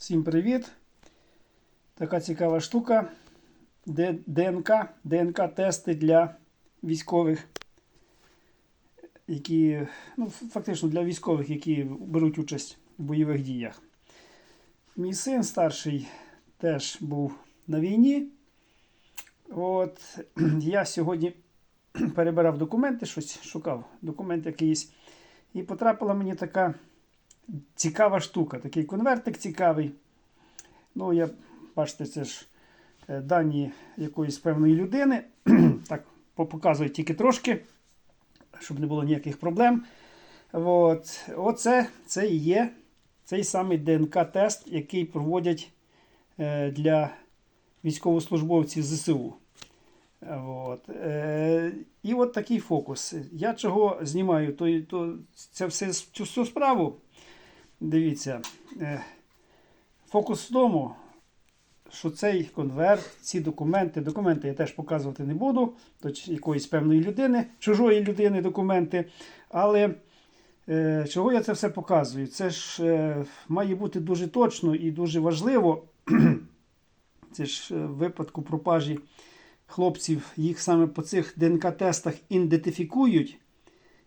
Всім привіт! Така цікава штука. ДНК, ДНК-тести для військових, які, ну, фактично для військових, які беруть участь в бойових діях. Мій син старший теж був на війні. От я сьогодні перебирав документи, щось шукав, документ якийсь, і потрапила мені така цікава штука, такий конвертик цікавий. Ну, я, бачите, це ж е, дані якоїсь певної людини. так, по- показую тільки трошки, щоб не було ніяких проблем. От, оце це і є цей самий ДНК-тест, який проводять е, для військовослужбовців ЗСУ. От. Е, і от такий фокус. Я чого знімаю, то, то це все, цю всю справу. Дивіться, е, фокус в тому, що цей конверт, ці документи, документи я теж показувати не буду, якоїсь певної людини, чужої людини документи. Але е, чого я це все показую? Це ж е, має бути дуже точно і дуже важливо. Це ж в випадку пропажі хлопців, їх саме по цих ДНК-тестах ідентифікують.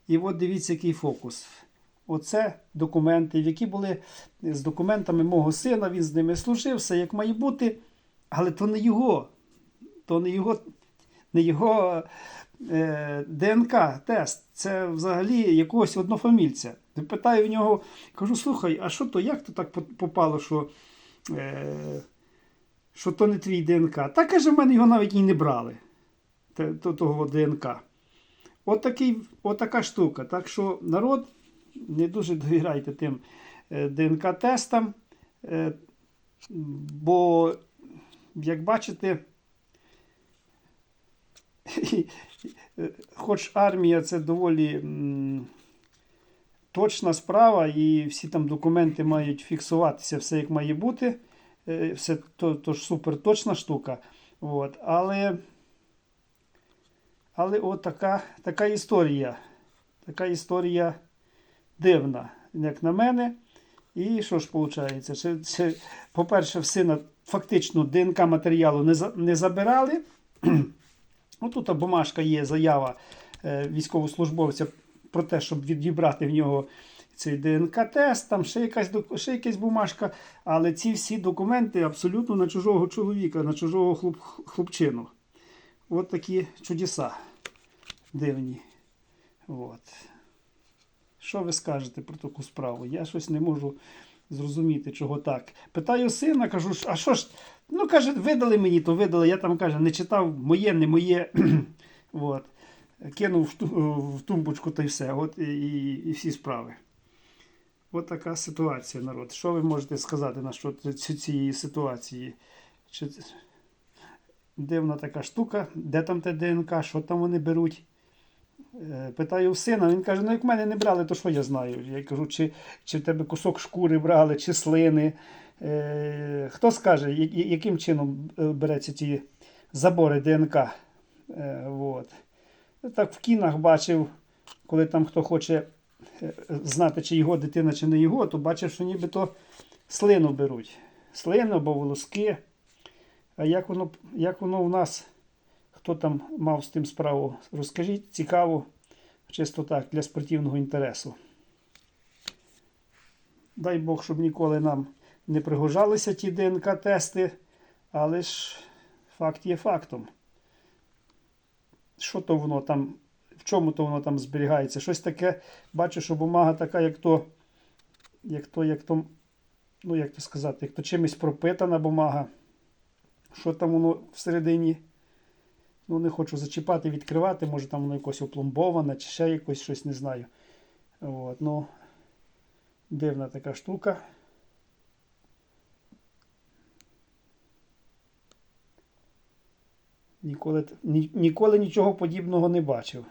І от дивіться, який фокус. Оце документи, які були з документами мого сина, він з ними служив, все як має бути, але то не його. То не його, не його е, ДНК-тест. Це взагалі якогось однофамільця. Питаю в нього, кажу: слухай, а що то, як то так попало, що, е, що то не твій ДНК? Та каже, в мене його навіть і не брали. Того ДНК. От, такий, от така штука. Так що народ, не дуже довіряйте тим е, ДНК-тестам, е, бо, як бачите, хоч армія це доволі точна справа, і всі там документи мають фіксуватися, все як має бути. е, Все то, то ж супер точна штука. От. Але, але от така, така історія. Така історія дивна, як на мене. І що ж виходить? По-перше, в сина фактично ДНК матеріалу не, не забирали. Ну, тут бумажка є, заява е, військовослужбовця про те, щоб відібрати в нього цей ДНК-тест, там ще якась, ще якась бумажка. Але ці всі документи абсолютно на чужого чоловіка, на чужого хлоп, хлопчину. От такі чудеса дивні. От. Що ви скажете про таку справу? Я щось не можу зрозуміти, чого так. Питаю сина, кажу, а що ж? Ну, каже, видали мені, то видали. Я там каже, не читав моє, не моє. От. Кинув в, ту- тумбочку та й все. От і, і, і всі справи. От така ситуація, народ. Що ви можете сказати на що цієї ситуації? Чи... Дивна така штука, де там те ДНК, що там вони беруть? Е, Питаю в сина, він каже: ну як в мене не брали, то що я знаю? Я кажу, чи, чи в тебе кусок шкури брали, чи слини. Е, хто скаже, яким чином е, береться ті забори ДНК? Е, вот. Так в кінах бачив, коли там хто хоче знати, чи його дитина, чи не його, то бачив, що нібито слину беруть. Слину або волоски. А як воно, як воно в нас? Хто там мав з тим справу? Розкажіть, цікаво, чисто так, для спортивного інтересу. Дай Бог, щоб ніколи нам не пригожалися ті ДНК-тести, але ж факт є фактом. Що то воно там, в чому то воно там зберігається? Щось таке, бачу, що бумага така, як то, як то, як то, ну як то сказати, як то чимось пропитана бумага. Що там воно всередині? Ну, не хочу зачіпати, відкривати, може там воно якось опломбоване, чи ще якось щось не знаю. От, ну, дивна така штука. Ніколи, ні, ніколи нічого подібного не бачив.